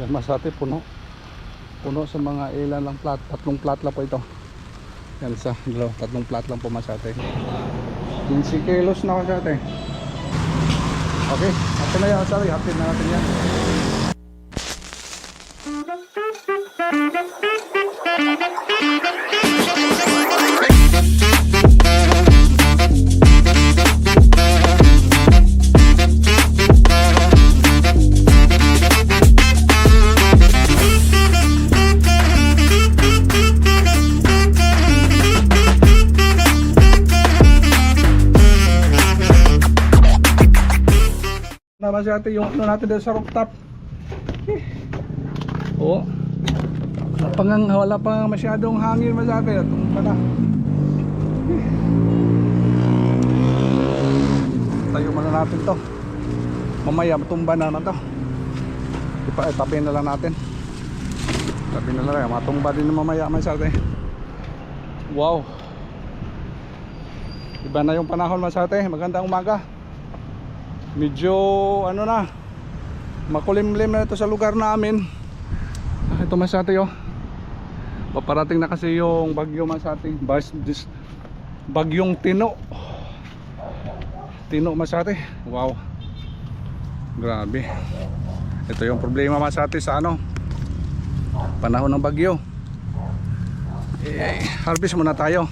Yan Masate puno. Puno sa mga ilan lang plat. Tatlong plat lang po ito. Yan isa. Dalawa. Tatlong plat lang po Masate. 15 kilos na Masate. Okay. Ito na yan. Sorry. Hapin na natin yan. Naman si ate yung ano natin dito sa rooftop. Eh. Oo. Wala pa wala pa masyadong hangin masyado. Itong pala. Eh. Tayo muna natin to. Mamaya matumba na na to. Ipa, eh, tabi na lang natin. Tabi na lang. Matumba din mamaya masyado eh. Wow. Iba na yung panahon masyado eh. Magandang umaga medyo ano na makulimlim na ito sa lugar namin. Ah, ito masate oh. Paparating na kasi yung bagyo masate. Bas, dis, bagyong tino. Tino masate. Wow. Grabe. Ito yung problema masate sa ano panahon ng bagyo eh, harvest muna tayo.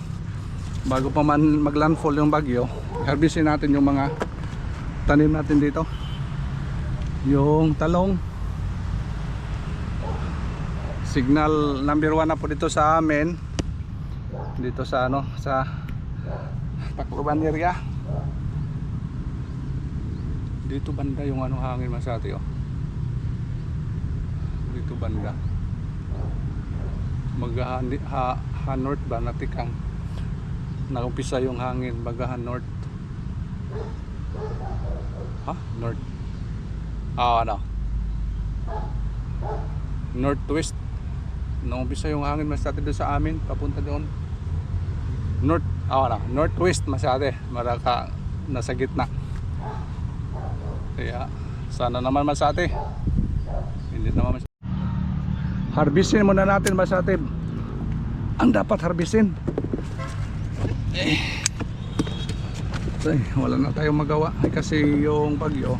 Bago pa man maglandfall yung bagyo harvestin natin yung mga tanim natin dito. Yung talong. Signal number 1 na po dito sa amin. Dito sa ano sa Tacloban area. Dito banda yung ano hangin masati oh. Dito banda. Mag ha, north ba? Natikang. Nakumpisa yung hangin bagahan north Ha? North. Ah, ano? Northwest. Nung umpisa yung hangin masyado doon sa amin, papunta doon. North, ah, ano? Northwest masyado. Maraka nasa gitna. Kaya sana naman masate. Hindi naman masate. Harvestin muna natin masate. Ang dapat harvestin. Eh. Ay, wala na tayong magawa. Kasi yung bagyo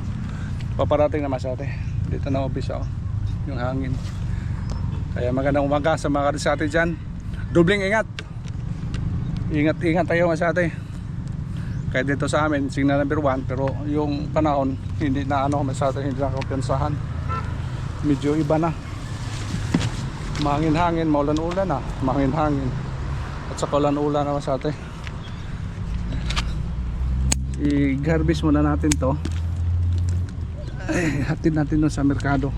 paparating naman sa atin dito na umpisa oh, yung hangin. Kaya magandang umaga sa mga karisate dyan. Dubling ingat. Ingat ingat tayo mga sa atin kaya dito sa amin signal number 1 pero yung panahon hindi na ano sa atin hindi na kumpensahan medyo iba na. Mahangin-hangin maulan-ulan na mahangin-hangin. At saka ulan-ulan naman sa atin i-harvest muna natin to. Ay, hatid natin doon sa merkado.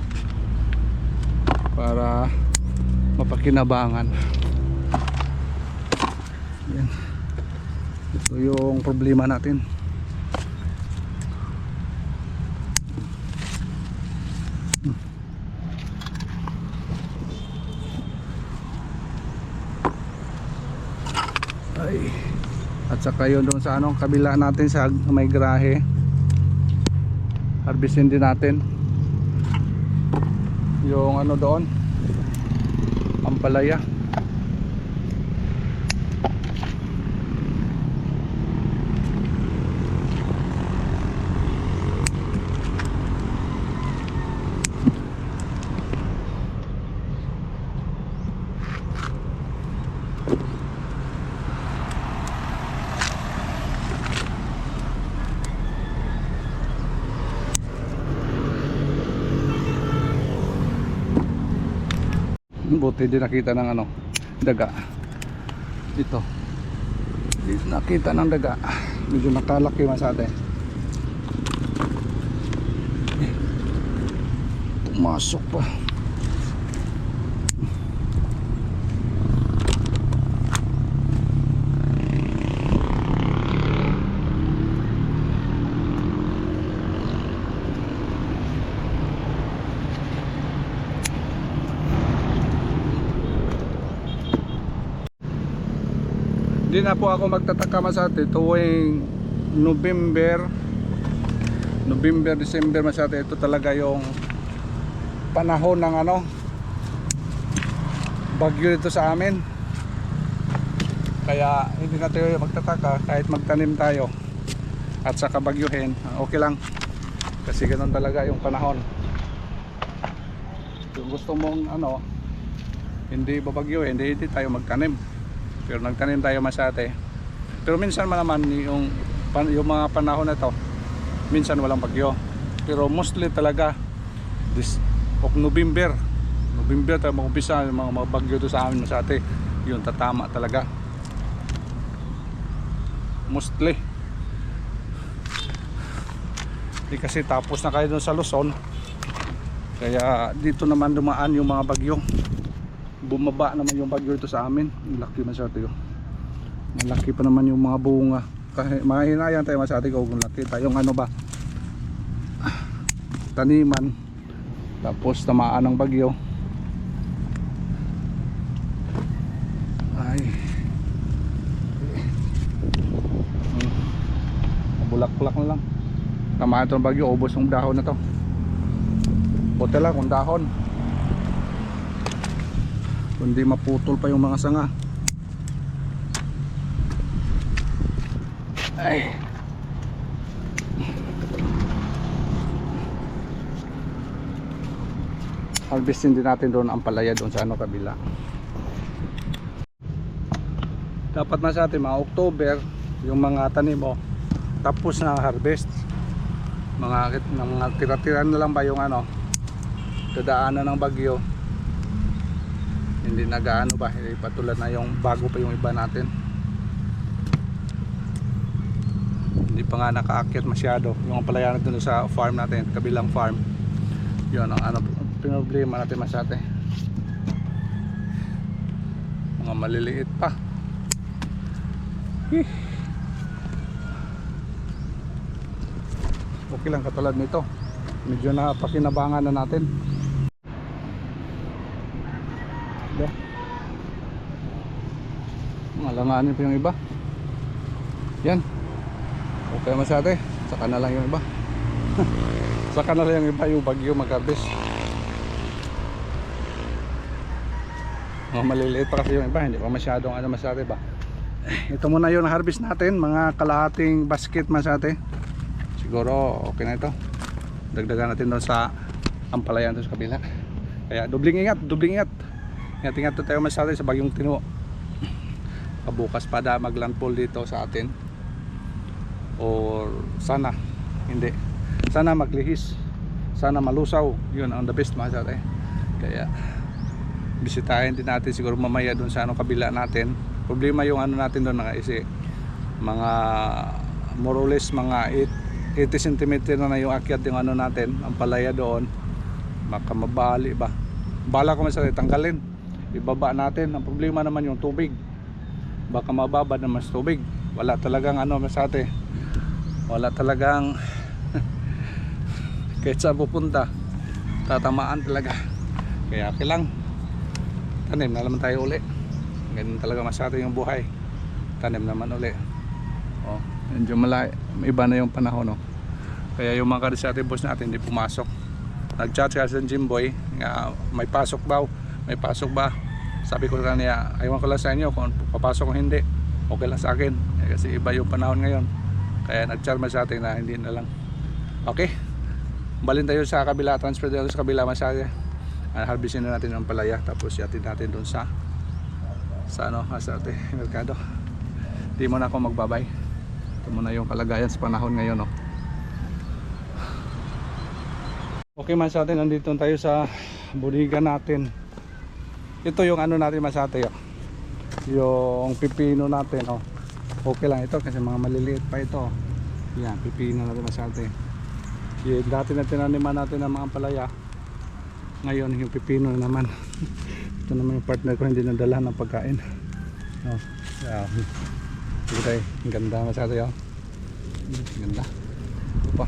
Para mapakinabangan. Yan. Ito yung problema natin ay at saka yun doon sa anong kabila natin sa may grahe harvestin din natin. Yung ano doon? Ampalaya buti din nakita ng ano daga. Ito. Dito nakita ng daga. Medyo nakalaki masate Eh, pumasok pa Hindi na po ako magtataka masate tuwing November November, December masate ito talaga yung panahon ng ano bagyo dito sa amin. Kaya hindi na tayo magtataka kahit magtanim tayo at saka bagyuhin. Okay lang. Kasi ganun talaga yung panahon. Kung gusto mong ano hindi babagyo hindi, hindi tayo magtanim pero nagtanim tayo masate. Pero minsan man naman yung, yung mga panahon na to minsan walang bagyo. Pero mostly talaga this of November November tayo mag-umpisa yung mga, mga bagyo to sa amin masate. Yun tatama talaga. Mostly. Di kasi tapos na kayo dun sa Luzon. Kaya dito naman dumaan yung mga bagyo bumaba naman yung bagyo ito sa amin. Laki masyado yun malaki pa naman yung mga bunga. Kasi mahinayan tayo masyado kung laki. Tayong ano ba? Taniman. Tapos tamaan ng bagyo. Ay. Hmm. bulak-bulak na lang. Tamaan ito ng bagyo ubos yung dahon na to. Buti lang kung dahon kundi maputol pa yung mga sanga. Ay. Harvestin din natin doon ang palaya doon sa ano kabila. Dapat na sa atin mga October yung mga tanim mo tapos na harvest. Mga, mga tira-tira na lang ba yung ano dadaanan ng bagyo hindi nagaano ba hindi patulad na yung bago pa yung iba natin. Hindi pa nga nakaakyat masyado. Yung palaya natin sa farm natin kabilang farm. Yun ang ano problema natin masyate mga maliliit pa. Okay lang katulad nito. Medyo na pakinabangan na natin Malanganin pa yung iba. Yan. Okay masyate. Saka na lang yung iba. Saka na lang yung iba yung bagyo magkarbis. Mga maliliit pa kasi yung iba. Hindi pa masyadong ano masyate ba. Ito muna yung harvest natin. Mga kalahating basket masyate. Siguro okay na ito. Dagdagan natin doon sa ampalayan doon sa kabila. Kaya dubling ingat, dubling ingat. Ingat-ingat to tayo masyado sa bagyong tinuo. Kabukas pa da maglandfall dito sa atin. Or sana hindi. Sana maglihis. Sana malusaw. Yun ang the best masyado eh. Kaya bisitahin din natin siguro mamaya doon sa ano kabila natin. Problema yung ano natin doon mga isi mga more or less mga 8, 80 cm na na yung akyat yung ano natin ang palaya doon baka mabali ba bala ko sa tanggalin ibaba natin ang problema naman yung tubig baka mababa na mas tubig. Wala talagang ano masate wala talagang kahit saan pupunta tatamaan talaga. Kaya okay lang. Tanim na naman tayo uli. Ganun talaga masate yung buhay. Tanim naman uli. Oh, medyo malay iba na yung panahon no? kaya yung mga kadisate boss natin hindi pumasok. Nag-chat kasi sa Jimboy nga may pasok daw may pasok ba sabi ko kanya ayaw ko lang sa inyo kung papasok o hindi. Okay lang sa akin. Eh, kasi iba yung panahon ngayon. Kaya nag-chat sa atin na hindi na lang. Okay. Balin tayo sa kabila transfer tayo sa kabila masyado uh, harvestin na natin ang palaya tapos yatin natin doon sa sa ano sa ate merkado. Di mo na ako magbabay. Ito muna yung kalagayan sa panahon ngayon no Okay man atin, nandito tayo sa bodega natin. Ito yung ano natin masate oh. Yung pipino natin oh. Okay lang ito kasi mga maliliit pa ito. Yan, pipino natin masate. Yung dati na tinaniman natin ng mga palaya. Ngayon yung pipino na naman. ito naman yung partner ko hindi nadala ng pagkain. Oh, yeah. Tayo, ang ganda masate oh. Ang ganda. Ito pa.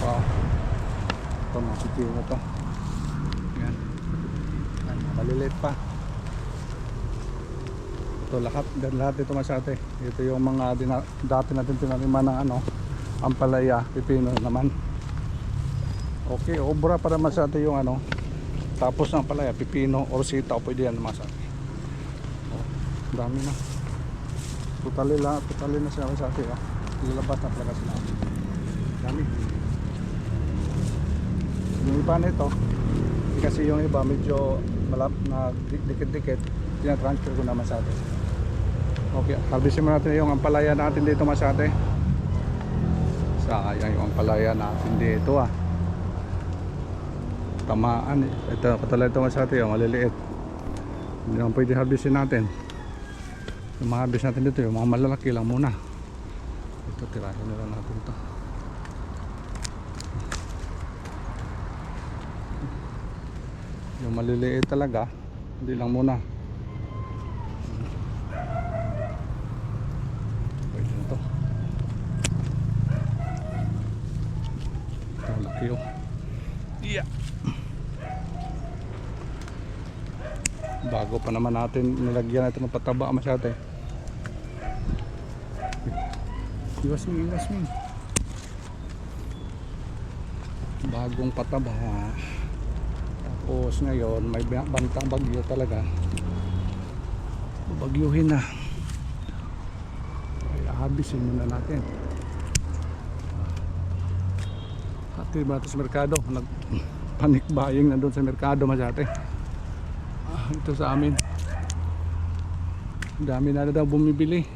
Wow. Ito mga pipino to. Maliliit pa. Ito lahat, lahat ito masate. Ito yung mga dina, dati natin tinaniman ng ano, ampalaya, pipino naman. Okay, obra para masate yung ano. Tapos ng palaya, pipino or sita pwede yan masate. Oh, dami na. Totally la, totally na siya atin. Oh. Lalabas na talaga sila. Dami. Yung iba nito, kasi yung iba medyo malap na di- dikit-dikit, tinatransfer ko naman sa atin. Okay, harvestin mo natin yung ampalaya natin dito masate. Sayang yung ampalaya natin dito ah. Tamaan eh. Ito, katulad ito masate yung maliliit. Hindi naman pwede harvestin natin. Yung mga harvest natin dito, yung mga malalaki lang muna. Ito, tirahin na lang natin ito. Yung maliliit talaga, hindi lang muna. Pwede na to. Ito, laki oh. Yeah. Bago pa naman natin nilagyan natin ng pataba masyado eh. Iwas mo, iwas mo. Bagong pataba. Tapos ngayon may ba- bantang bagyo talaga. Bagyuhin na. Ay, habisin muna natin. Hati ba sa merkado? Nag panic buying na doon sa merkado masyate. Ah, ito sa amin. Dami na daw bumibili.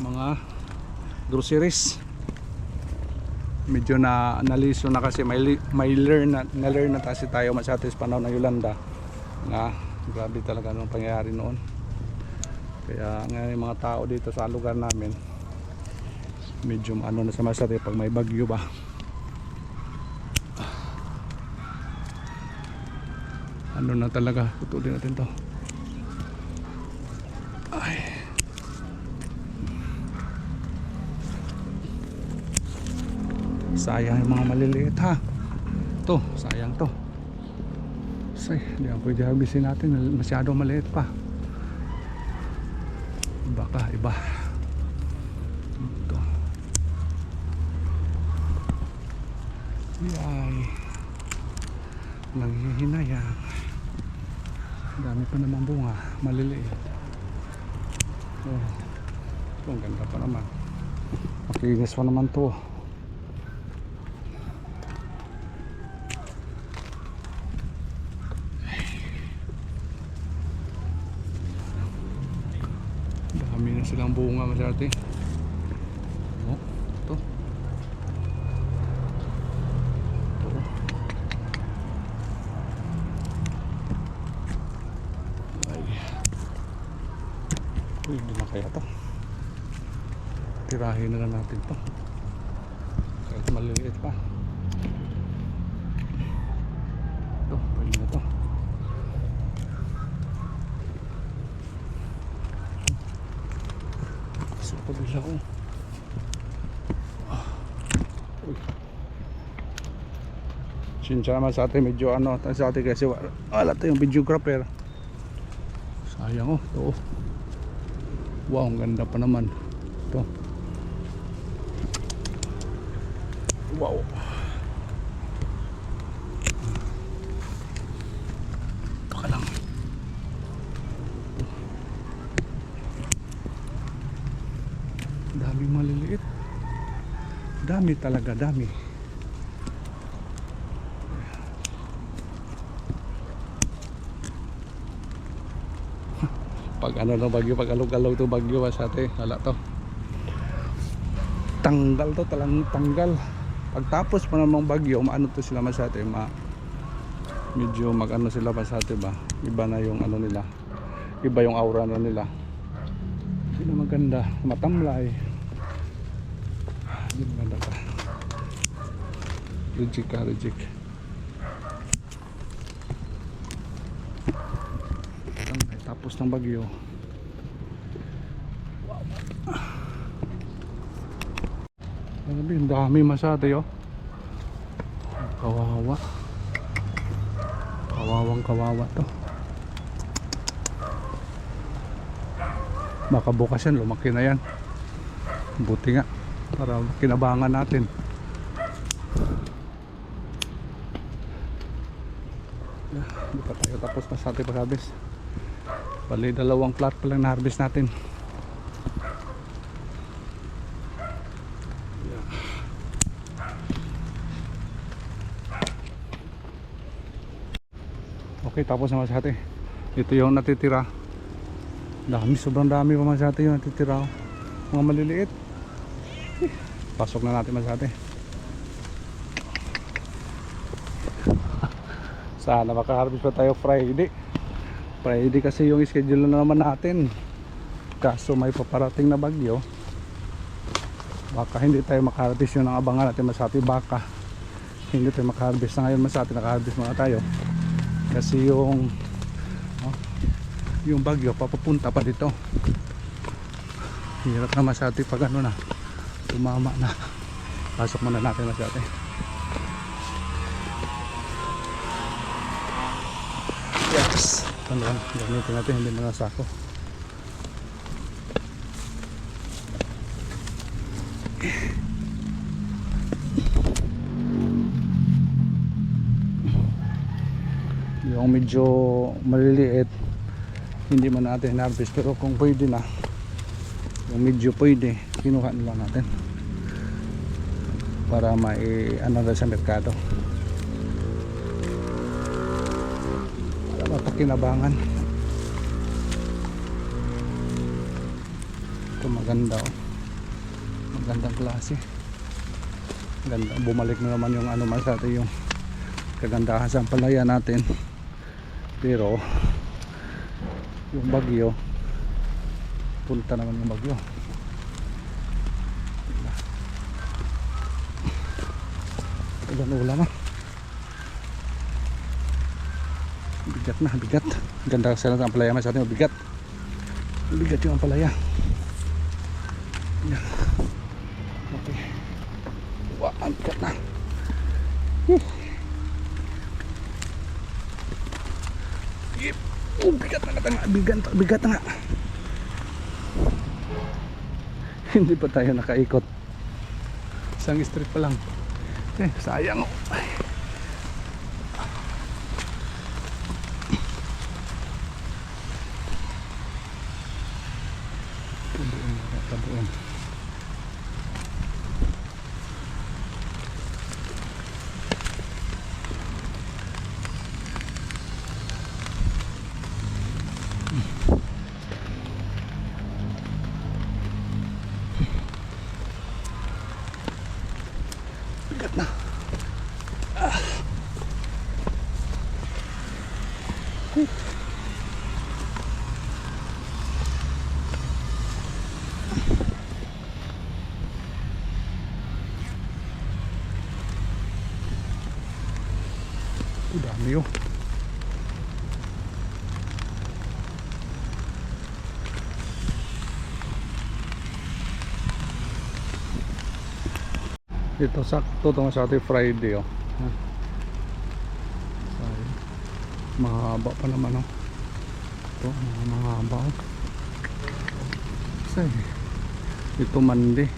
Mga groceries. Medyo na naliso na kasi may, may learn na, na learn na kasi tayo masyate sa panahon ng Yolanda na grabe talaga nung pangyayari noon. Kaya ngayon yung mga tao dito sa lugar namin medyo ano na sa masari pag may bagyo ba. Ano na talaga, putulin natin to. Ay. Sayang yung mga maliliit ha. To, sayang to. Say, hindi ang pwede harvestin natin. Masyadong maliit pa. Iba ka, iba. Ito. Yay. Nanghihinayang. Ang Dami pa namang bunga. Maliliit. Oh. Ito, ang ganda pa naman. Makinis pa naman to. Dami na silang bunga masyati. Oh, ito. Ito. Ay. Pwede na kaya to. Tirahin na lang natin to. Kahit maliliit pa. Ito, pwede na to. Sa kabila ko. Uy. Sinsya naman sa atin medyo ano sa atin kasi wala, wala tayong videographer. Sayang oh, ito oh. Wow, ang ganda pa naman. Ito. Wow. Ito ka lang. Dami maliliit. Dami talaga, dami. Pag ano ng bagyo, pag alog-alog to bagyo sa ate, wala to. Tanggal to, talang tanggal. Pagtapos pa namang bagyo, maano to sila masate, ma medyo mag-ano sila masate ba? Iba na yung ano nila. Iba yung aura na nila. Hindi na maganda, matamlay. Hindi maganda ka. Ay, Tapos ng bagyo. Grabe, ang dami masate oh. Kawawa. Kawawang kawawa to. Baka bukas yan, lumaki na yan. Buti nga. Para kinabangan natin. Hindi pa tayo tapos na sa ating pag-harvest. Bali, dalawang plot pa lang na-harvest natin. Okay, tapos na masate. Ito yung natitira. Dami, sobrang dami pa masate yung natitira. oh. Mga maliliit. Pasok na natin masate. Sana makaharvest pa tayo Friday. Friday kasi yung schedule na naman natin. Kaso may paparating na bagyo. Baka hindi tayo makaharvest yun ang abangan natin masabi. Baka hindi tayo makaharvest na ngayon masabi. Nakaharvest muna tayo. Kasi yung oh, yung bagyo papapunta pa dito. Hirap na masyati pag ano na tumama na. Pasok muna natin masyati. Ano gamitin natin hindi na sako. Yung medyo maliliit hindi man natin harvest pero kung pwede na yung medyo pwede kinuha na natin para mai ano sa merkado para mapakinabangan ito maganda oh. Magandang klase. Ganda. Bumalik na naman yung ano man sa atin yung kagandahan sa palaya natin. Pero yung bagyo punta naman yung bagyo. Ulan ulan na bigat na bigat ganda kasi lang ang palaya mas atin bigat bigat yung palaya yan okay wah ang bigat na Huh. Yep. Oh, bigat na nga, bigat, bigat na nga. Hindi pa tayo nakaikot. Isang street pa lang. Eh, sayang oh. Ay. Tabuin na, tabuin. Bigat na. Ah. Huh. Ang dami oh. Ito sakto sa ating Friday oh. Ay, Mahaba pa naman oh. Ito, mahaba oh. Say, ito Monday.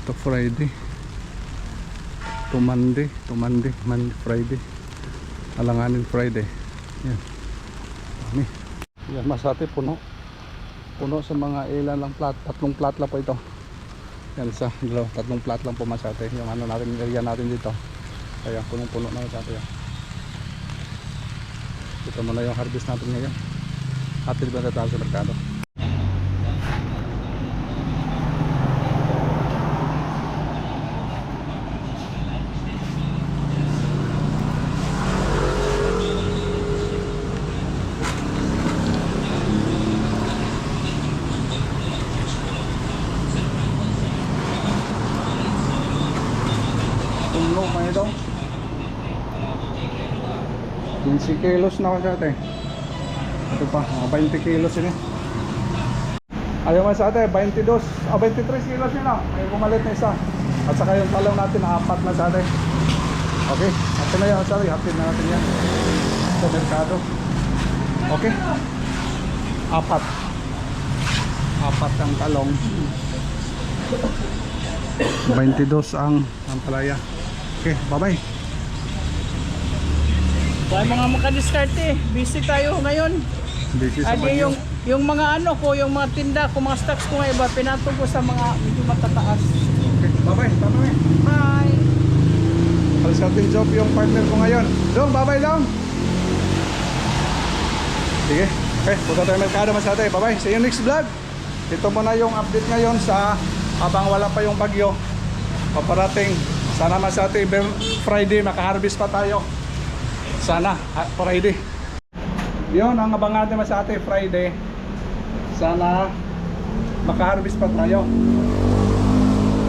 Ito Friday. Ito Monday, ito Monday, Monday, Friday. Alanganin Friday. Yan. Dami. Yan, masate puno. Puno sa mga ilan lang plat, tatlong plat lang po ito. Yan isa, dalawa, tatlong plat lang po masate. Yung ano natin, area natin dito. Kaya punong-puno na masate yan. Ito muna yung harvest natin ngayon. Hatid ba tayo sa merkado? Puno pa ito. 15 kilos na kasi ate. Ito pa, mga 20 kilos yun eh. Ayaw mo sa ate, 22, o 23 kilos yun na. May pumalit na isa. At saka yung talong natin, apat na sa ate. Okay, ito na yun, sorry, hatid na natin yan. Sa merkado. Okay. Apat. Apat ang talong. 22 ang ang palaya. Okay, bye-bye. Kaya mga makadiskarte, busy tayo ngayon. Busy sa Adi yung yung mga ano ko, yung mga tinda ko, mga stocks ko nga iba, pinatong ko sa mga medyo matataas. Okay, bye-bye. Bye-bye. Bye! Alis natin job yung partner ko ngayon. Dong, bye-bye Dong. Sige. Okay, punta tayo merkado mas ate. Bye-bye. See you next vlog. Ito muna yung update ngayon sa habang wala pa yung bagyo. Paparating. Sana mas ate Friday makaharvest pa tayo. Sana ha- Friday. Yun ang abangan natin mas ate Friday. Sana makaharvest pa tayo.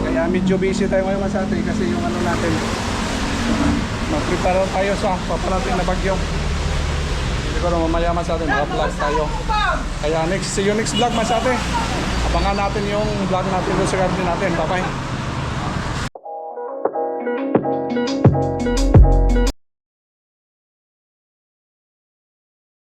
Kaya medyo busy tayo ngayon mas ate kasi yung ano natin mag-prepare tayo sa paparating na bagyo. Siguro mamaya mas ate mag-vlog tayo. Kaya next, see you next vlog mas ate. Abangan natin yung vlog natin sa garden natin. Bye bye.